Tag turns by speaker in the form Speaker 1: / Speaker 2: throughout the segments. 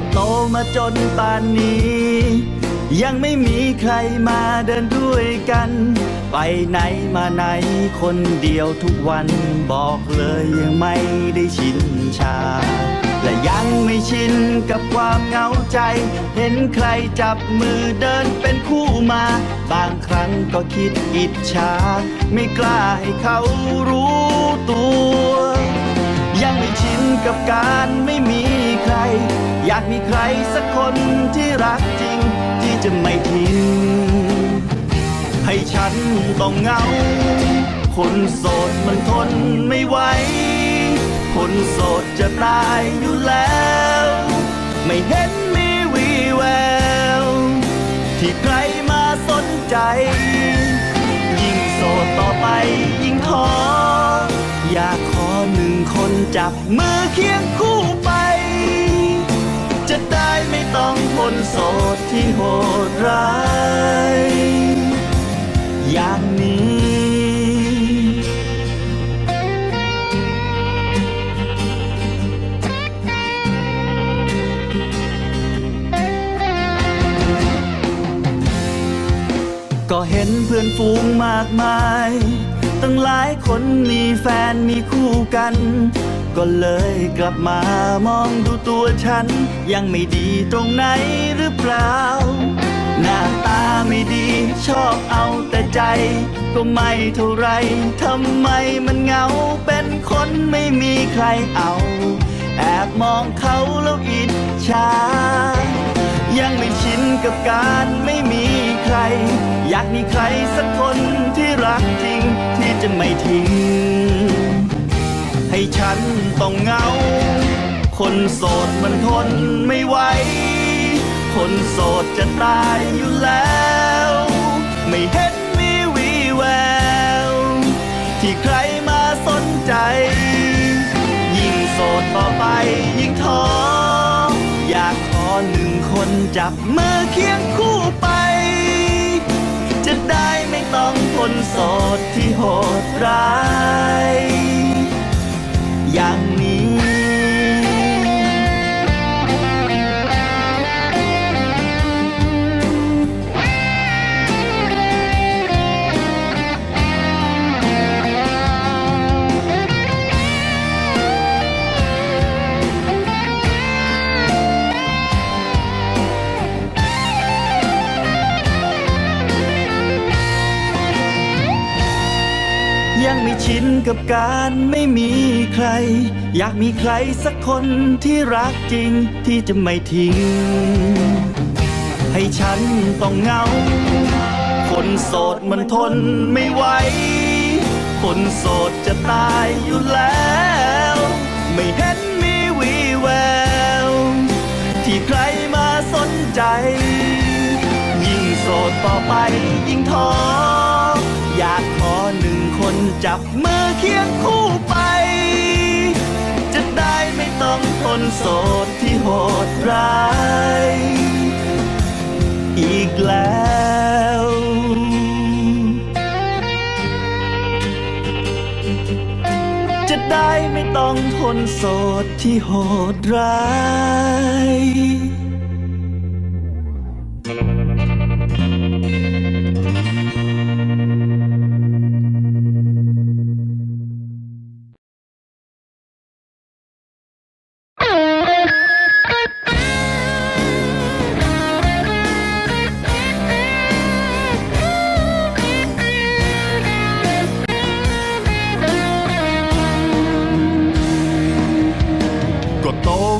Speaker 1: ก็โตมาจนป่านนี้ ยังไม่มีใครมาเดินด้วยกัน ไปไหนมาไหนคนเดียวทุกวันบอกเลยยังไม่ได้ชินชา และยังไม่ชินกับความเหงาใจ เห็นใครจับมือเดินเป็นคู่มา บางครั้งก็คิดอิจฉา ไม่กล้าให้เขารู้ตัว ยังไม่ชินกับการไม่มีใคร อยากมีใครสักคนที่รักจริง ที่จะไม่ทิ้งให้ฉันต้องเหงา คนโสดมันทนไม่ไหว คนโสดจะตายอยู่แล้ว ไม่เห็นมีวีแวว ที่ใครมาสนใจ ยิ่งโสดต่อไปยิ่งท้ออยากขอ จับมือเคียงคู่ไป จะได้ไม่ต้องคนโสดที่โหดร้าย อย่างนี้ก็เห็นเพื่อนฝูงมากมาย ตั้งหลายคนมีแฟนมีคู่กัน ก็เลยกลับมามองดูตัวฉัน ยังไม่ดีตรงไหนหรือเปล่า หน้าตาไม่ดีชอบเอาแต่ใจ ก็ไม่เท่าไรทำไมมันเหงาเป็นคนไม่มีใครเอา แอบมองเขาแล้วอิจฉายังไม่ชินกับการไม่มีใคร อยากมีใครสักคนที่รักจริงที่จะไม่ทิ้ง ให้ฉันต้องเหงา คนโสดมันทนไม่ไหว คนโสดจะตายอยู่แล้ว ไม่เห็นมีวีแวว ที่ใครมาสนใจ ยิ่งโสดต่อไปยิ่งท้อ อยากขอหนึ่งคนจับมือเคียงคู่ไป จะได้ไม่ต้องคนโสดที่โหดร้าย อย่างนี้ ยังไม่ชินกับการไม่มีใคร อยากมีใครสักคนที่รักจริงที่จะไม่ทิ้ง ให้ฉันต้องเหงา คนโสดมันทนไม่ไหว คนโสดจะตายอยู่แล้ว ไม่เห็นมีวีแวว ที่ใครมาสนใจ ยิ่งโสดต่อไปยิ่งท้ออยาก คนจับมือเคียงคู่ไป จะได้ไม่ต้องทนโสดที่โหดร้าย อีกแล้วจะได้ไม่ต้องทนโสดที่โหดร้าย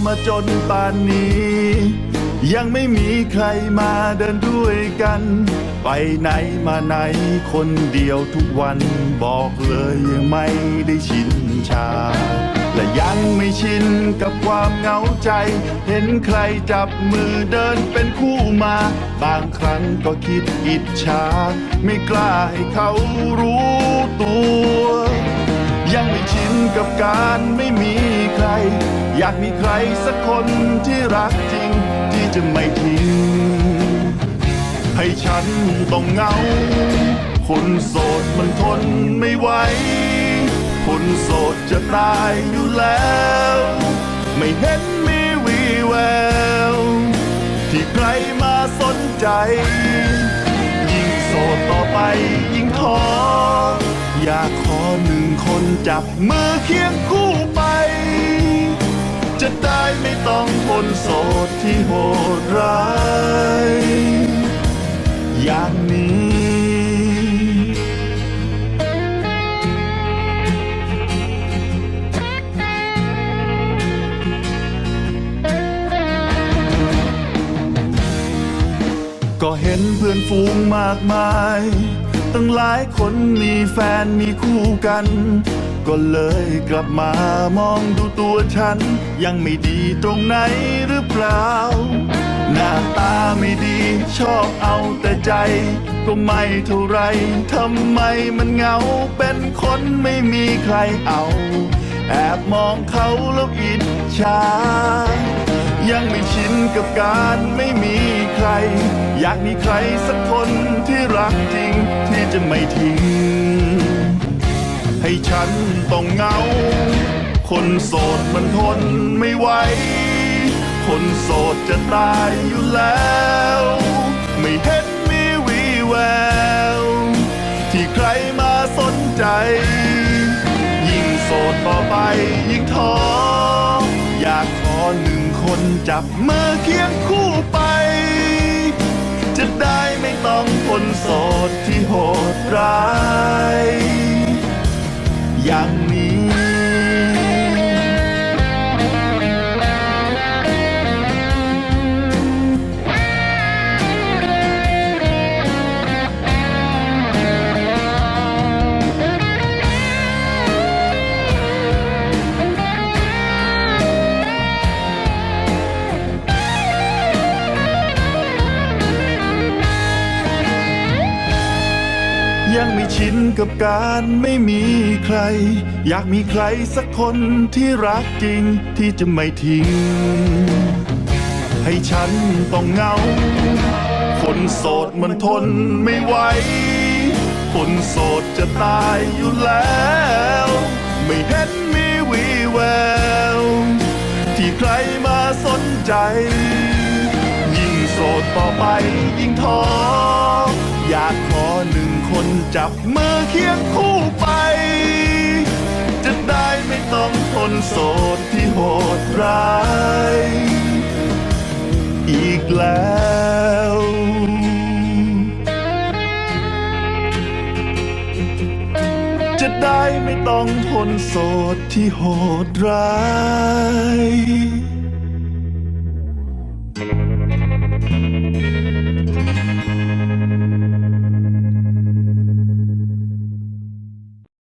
Speaker 1: มาจนป่านนี้ ยังไม่มีใครมาเดินด้วยกัน ไปไหนมาไหนคนเดียวทุกวันบอกเลยยังไม่ได้ชินชา และยังไม่ชินกับความเหงาใจ เห็นใครจับมือเดินเป็นคู่มา บางครั้งก็คิดอิจฉา ไม่กล้าให้เขารู้ตัว ยังไม่ชินกับการไม่มีใคร อยากมีใครสักคนที่รักจริง ที่จะไม่ทิ้ง ให้ฉันต้องเหงา คนโสดมันทนไม่ไหว คนโสดจะตายอยู่แล้ว ไม่เห็นมีวีแวว ที่ใครมาสนใจ
Speaker 2: ยิ่งโสดต่อไปยิ่งท้ออยาก หนึ่งคนจับมือเคียงคู่ไป จะได้ไม่ต้องทนโสดที่โหดร้าย อย่างนี้ก็เห็นเพื่อนฝูงมากมาย ตั้งหลายคนมีแฟนมีคู่กัน ก็เลยกลับมามองดูตัวฉัน ยังไม่ดีตรงไหนหรือเปล่า หน้าตาไม่ดีชอบเอาแต่ใจ ก็ไม่เท่าไรทำไมมันเหงาเป็นคนไม่มีใครเอา แอบมองเขาแล้วอิจฉายังไม่ชินกับการไม่มีใคร อยากมีใครสักคนที่รักจริงที่จะไม่ทิ้ง ให้ฉันต้องเหงา คนโสดมันทนไม่ไหว คนโสดจะตายอยู่แล้ว ไม่เห็นมีวีแวว ที่ใครมาสนใจ ยิ่งโสดต่อไปยิ่งท้ออยากขอหนึ่งคนจับมือเคียงคู่ไป ได้ไม่ต้องทนโสดที่โหดร้ายยัง ยังไม่ชินกับการไม่มีใคร อยากมีใครสักคนที่รักจริงที่จะไม่ทิ้ง ให้ฉันต้องเหงา คนโสดมันทนไม่ไหว คนโสดจะตายอยู่แล้ว ไม่เห็นมีวีแวว ที่ใครมาสนใจ ยิ่งโสดต่อไปยิ่งท้อ อยากขอหนึ่งคนจับมือเคียงคู่ไป จะได้ไม่ต้องทนโสดที่โหดร้าย อีกแล้วจะได้ไม่ต้องทนโสดที่โหดร้าย